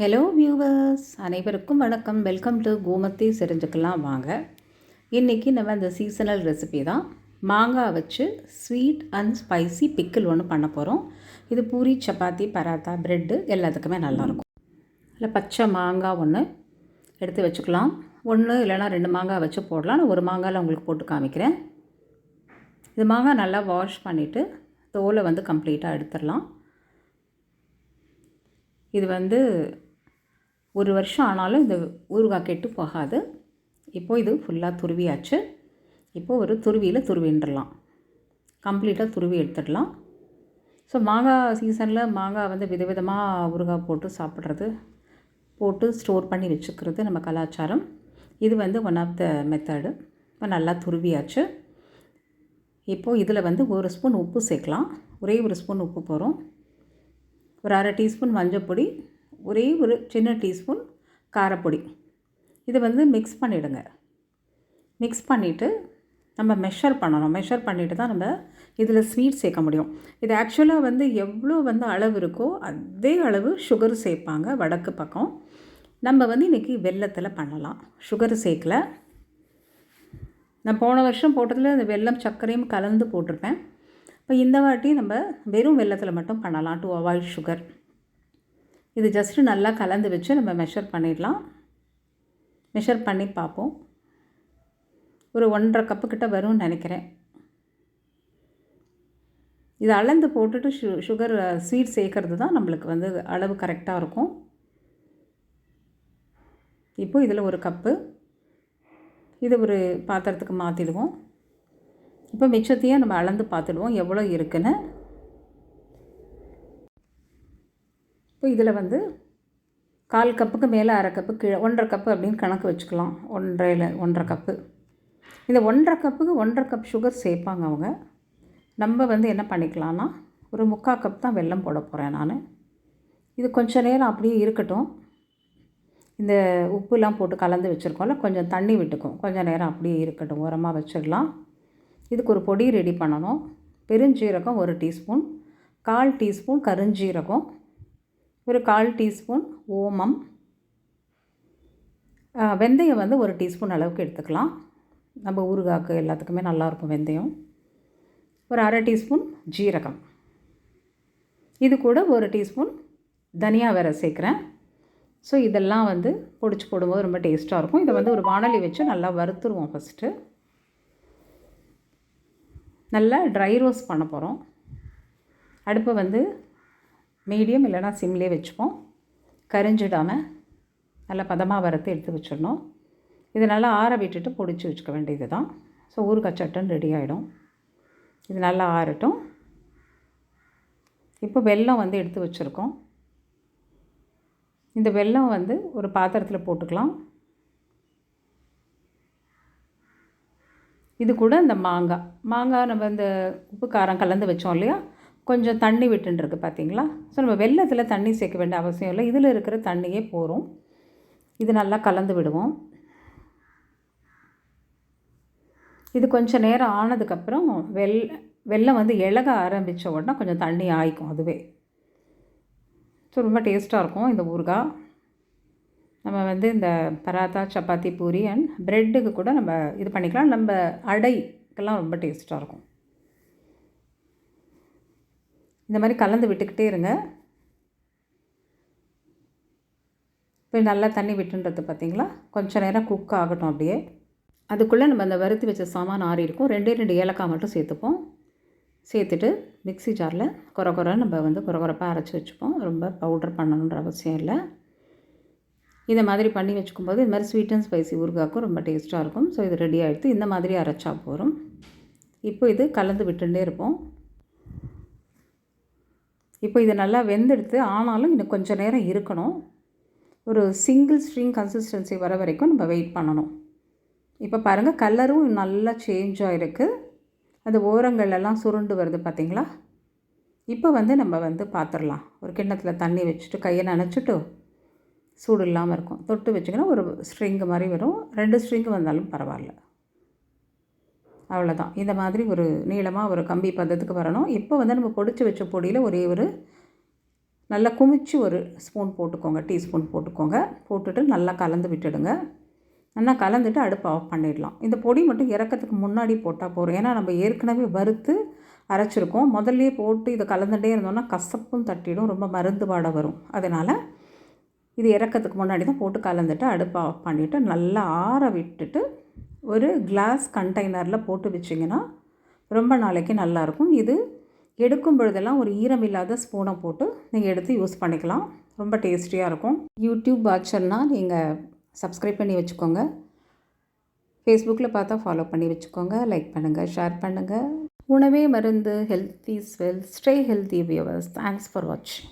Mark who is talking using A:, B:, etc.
A: Hello viewers அனைவருக்கும் வணக்கம். Welcome to கோமத்தி செரிஞ்சுக்கலாம் வாங்க. இன்றைக்கி நம்ம இந்த சீசனல் ரெசிபி தான். மாங்காய் வச்சு ஸ்வீட் அண்ட் ஸ்பைசி பிக்கிள் ஒன்று பண்ண போகிறோம் இது பூரி சப்பாத்தி பராத்தா ப்ரெட்டு எல்லாத்துக்குமே நல்லாயிருக்கும். இல்லை பச்சை மாங்காய் ஒன்று எடுத்து வச்சுக்கலாம். ஒன்று இல்லைனா ரெண்டு மாங்காய் வச்சு போடலாம். நான் ஒரு மாங்காயில் உங்களுக்கு போட்டு காமிக்கிறேன். இது மாங்காய் நல்லா வாஷ் பண்ணிவிட்டு தோலை வந்து கம்ப்ளீட்டாக எடுத்துடலாம். இது வந்து ஒரு வருஷம் ஆனாலும் இந்த ஊறுகாய் கெட்டு போகாது. இப்போது இது ஃபுல்லாக துருவியாச்சு. இப்போது ஒரு துருவியில் துருவின்றலாம். கம்ப்ளீட்டாக துருவி எடுத்துடலாம். ஸோ மாங்காய் சீசனில் மாங்காய் வந்து விதவிதமாக ஊறுகாய் போட்டு சாப்பிட்றது போட்டு ஸ்டோர் பண்ணி வச்சுக்கிறது நம்ம கலாச்சாரம். இது வந்து ஒன் ஆஃப் த மெத்தடு இப்போ நல்லா துருவியாச்சு. இப்போது இதில் வந்து ஒரு ஸ்பூன் உப்பு சேர்க்கலாம். ஒரே ஒரு ஸ்பூன் உப்பு போகிறோம் ஒரு அரை டீஸ்பூன் மஞ்சப்பொடி ஒரே ஒரு சின்ன டீஸ்பூன் காரப்பொடி. இதை வந்து மிக்ஸ் பண்ணிவிடுங்க மிக்ஸ் பண்ணிவிட்டு நம்ம மெஷர் பண்ணணும். மெஷர் பண்ணிவிட்டு தான் நம்ம இதில் ஸ்வீட் சேர்க்க முடியும். இது ஆக்சுவலாக வந்து எவ்வளோ வந்து அளவு இருக்கோ அதே அளவு சுகர் சேர்ப்பாங்க வடக்கு பக்கம். நம்ம வந்து இன்றைக்கி வெள்ளத்தில் பண்ணலாம். சுகர் சேர்க்கல. நான் போன வருஷம் போட்டதில் இந்த வெல்லம் சர்க்கரையும் கலந்து போட்டிருப்பேன். இப்போ இந்த வாட்டி நம்ம வெறும் வெள்ளத்தில் மட்டும் பண்ணலாம் டு அவாய்ட் சுகர் இது ஜஸ்ட்டு நல்லா கலந்து வச்சு நம்ம மெஷர் பண்ணிடலாம். மெஷர் பண்ணி பார்ப்போம். ஒரு ஒன்றரை கப்பு கிட்ட வரும்னு நினைக்கிறேன். இது அளந்து போட்டுட்டு சு சுகர் ஸ்வீட் சேர்க்கறது தான் நம்மளுக்கு வந்து அளவு கரெக்டாக இருக்கும். இப்போது இதில் ஒரு கப்பு இது ஒரு பாத்திரத்துக்கு மாற்றிடுவோம் இப்போ மிச்சத்தையும் நம்ம அளந்து பார்த்துடுவோம் எவ்வளோ இருக்குன்னு. இப்போ இதில் வந்து கால் கப்புக்கு மேலே அரை கப்பு கீழே ஒன்றரை கப்பு அப்படின்னு கணக்கு வச்சுக்கலாம். ஒன்றையில் ஒன்றரை கப்பு. இந்த ஒன்றரை கப்புக்கு ஒன்றரை கப் சுகர் சேர்ப்பாங்க அவங்க. நம்ம வந்து என்ன பண்ணிக்கலாம்னா ஒரு முக்கால் கப் தான் வெல்லம் போட போகிறேன் நான். இது கொஞ்சம் நேரம் அப்படியே இருக்கட்டும். இந்த உப்புலாம் போட்டு கலந்து வச்சுருக்கோம்ல கொஞ்சம் தண்ணி விட்டுக்கும். கொஞ்சம் நேரம் அப்படியே இருக்கட்டும் உரமாக வச்சிடலாம். இதுக்கு ஒரு பொடி ரெடி பண்ணணும். பெருஞ்சீரகம் ஒரு டீஸ்பூன். கால் டீஸ்பூன் கருஞ்சீரகம். ஒரு கால் டீஸ்பூன் ஓமம். வெந்தயம் வந்து ஒரு டீஸ்பூன் அளவுக்கு எடுத்துக்கலாம். நம்ம ஊறுகாக்கு எல்லாத்துக்குமே நல்லாயிருக்கும் வெந்தயம். ஒரு அரை டீஸ்பூன் ஜீரகம். இது கூட ஒரு டீஸ்பூன் தனியா வேற சேர்க்குறேன். ஸோ இதெல்லாம் வந்து பொடிச்சு போடும்போது ரொம்ப டேஸ்ட்டாக இருக்கும். இதை வந்து ஒரு வானொலி வச்சு நல்லா வறுத்துருவோம் ஃபஸ்ட்டு நல்லா ட்ரை ரோஸ் பண்ண போகிறோம் அடுப்பை வந்து மீடியம் இல்லைனா சிம்லேயே வச்சுப்போம். கரிஞ்சிடாமல் நல்லா பதமாக வறுத்து எடுத்து வச்சிடணும். இது நல்லா ஆற விட்டுட்டு பொடிச்சு வச்சுக்க வேண்டியது தான் ஸோ ஊறுகாய் சட்டன் ரெடி ஆகிடும் இது நல்லா ஆறட்டும். இப்போ வெல்லம் வந்து எடுத்து வச்சுருக்கோம். இந்த வெல்லம் வந்து ஒரு பாத்திரத்தில் போட்டுக்கலாம். இது கூட இந்த மாங்காய். மாங்காய் நம்ம இந்த உப்பு காரம் கலந்து வச்சோம் இல்லையா? கொஞ்சம் தண்ணி விட்டுருக்கு பார்த்தீங்களா ஸோ நம்ம வெள்ளத்தில் தண்ணி சேர்க்க வேண்டிய அவசியம் இல்லை. இதில் இருக்கிற தண்ணியே போகிறோம் இது நல்லா கலந்து விடுவோம். இது கொஞ்சம் நேரம் ஆனதுக்கப்புறம் வெள் வெள்ளம் வந்து இலக ஆரம்பித்த உடனே கொஞ்சம் தண்ணி ஆயிக்கும் அதுவே. ஸோ ரொம்ப டேஸ்ட்டாக இருக்கும் இந்த ஊறுகாய் நம்ம வந்து இந்த பராத்தா சப்பாத்தி பூரி அண்ட் ப்ரெட்டுக்கு கூட நம்ம இது பண்ணிக்கலாம். நம்ம அடைக்கெல்லாம் ரொம்ப டேஸ்ட்டாக இருக்கும். இந்த மாதிரி கலந்து விட்டுக்கிட்டே இருங்க. இப்போ நல்லா தண்ணி விட்டுன்றது பார்த்தீங்களா கொஞ்சம் நேரம் குக் ஆகட்டும் அப்படியே. அதுக்குள்ளே நம்ம அந்த வறுத்து வச்ச சாமான் ஆறி இருக்கும். ரெண்டே ரெண்டு ஏலக்காய் மட்டும் சேர்த்துப்போம். சேர்த்துட்டு மிக்சி ஜாரில் குறை குறை நம்ம வந்து குறை குறைப்பாக அரைச்சி வச்சுப்போம். ரொம்ப பவுட்ரு பண்ணணுன்ற அவசியம் இல்லை. இந்த மாதிரி பண்ணி வச்சுக்கும்போது இது மாதிரி ஸ்வீட் அண்ட் ஸ்பைசி ஊறுகாக்கும் ரொம்ப டேஸ்ட்டாக இருக்கும். ஸோ இது ரெடி ஆகிடுத்து இந்த மாதிரி அரைச்சா போகிறோம் இப்போ இது கலந்து விட்டுட்டே இருப்போம். இப்போ இது நல்லா வெந்தெடுத்து ஆனாலும் இன்னும் கொஞ்சம் நேரம் இருக்கணும். ஒரு சிங்கிள் ஸ்ட்ரிங் கன்சிஸ்டன்சி வர வரைக்கும் நம்ம வெயிட் பண்ணணும். இப்போ பாருங்கள் கலரும் நல்லா சேஞ்ச் ஆகிருக்கு அது ஓரங்கள்லாம் சுருண்டு வருது பார்த்திங்களா? இப்போ வந்து நம்ம வந்து பார்த்துடலாம் ஒரு கிண்ணத்தில் தண்ணி வச்சுட்டு கையை நனைச்சிட்டு சூடு இல்லாமல் இருக்கும். தொட்டு வச்சிங்கன்னா ஒரு ஸ்ட்ரிங்கு மாதிரி வரும். ரெண்டு ஸ்ட்ரிங்கு வந்தாலும் பரவாயில்ல. அவ்வளோதான் இந்த மாதிரி ஒரு நீளமாக ஒரு கம்பி பதத்துக்கு வரணும். இப்போ வந்து நம்ம பொடிச்சு வச்ச பொடியில் ஒரே ஒரு நல்லா குமிச்சு ஒரு ஸ்பூன் போட்டுக்கோங்க. டீஸ்பூன் போட்டுக்கோங்க. போட்டுட்டு நல்லா கலந்து விட்டுடுங்க. நல்லா கலந்துட்டு அடுப்பை ஆஃப் பண்ணிடலாம். இந்த பொடி மட்டும் இறக்கத்துக்கு முன்னாடி போட்டால் போதும். ஏன்னா நம்ம ஏற்கனவே வறுத்து அரைச்சிருக்கோம். முதல்லையே போட்டு இதை கலந்துகிட்டே இருந்தோம்னா கசப்பும் தட்டிடும். ரொம்ப மருந்து பாட வரும். அதனால் இது இறக்கத்துக்கு முன்னாடி தான் போட்டு கலந்துட்டு அடுப்பை ஆஃப் பண்ணிவிட்டு நல்லா ஆற விட்டுட்டு ஒரு கிளாஸ் கண்டெய்னரில் போட்டு வச்சிங்கன்னா ரொம்ப நாளைக்கு நல்லாயிருக்கும். இது எடுக்கும் பொழுதெல்லாம் ஒரு ஈரம் இல்லாத ஸ்பூனை போட்டு நீங்கள் எடுத்து யூஸ் பண்ணிக்கலாம். ரொம்ப டேஸ்டியாக இருக்கும். யூடியூப் வாட்சர்னால் நீங்கள் சப்ஸ்கிரைப் பண்ணி வச்சுக்கோங்க. ஃபேஸ்புக்கில் பார்த்தா ஃபாலோ பண்ணி வச்சுக்கோங்க. லைக் பண்ணுங்கள் ஷேர் பண்ணுங்கள் உணவே மருந்து health is wealth stay healthy viewers thanks for வாட்சிங்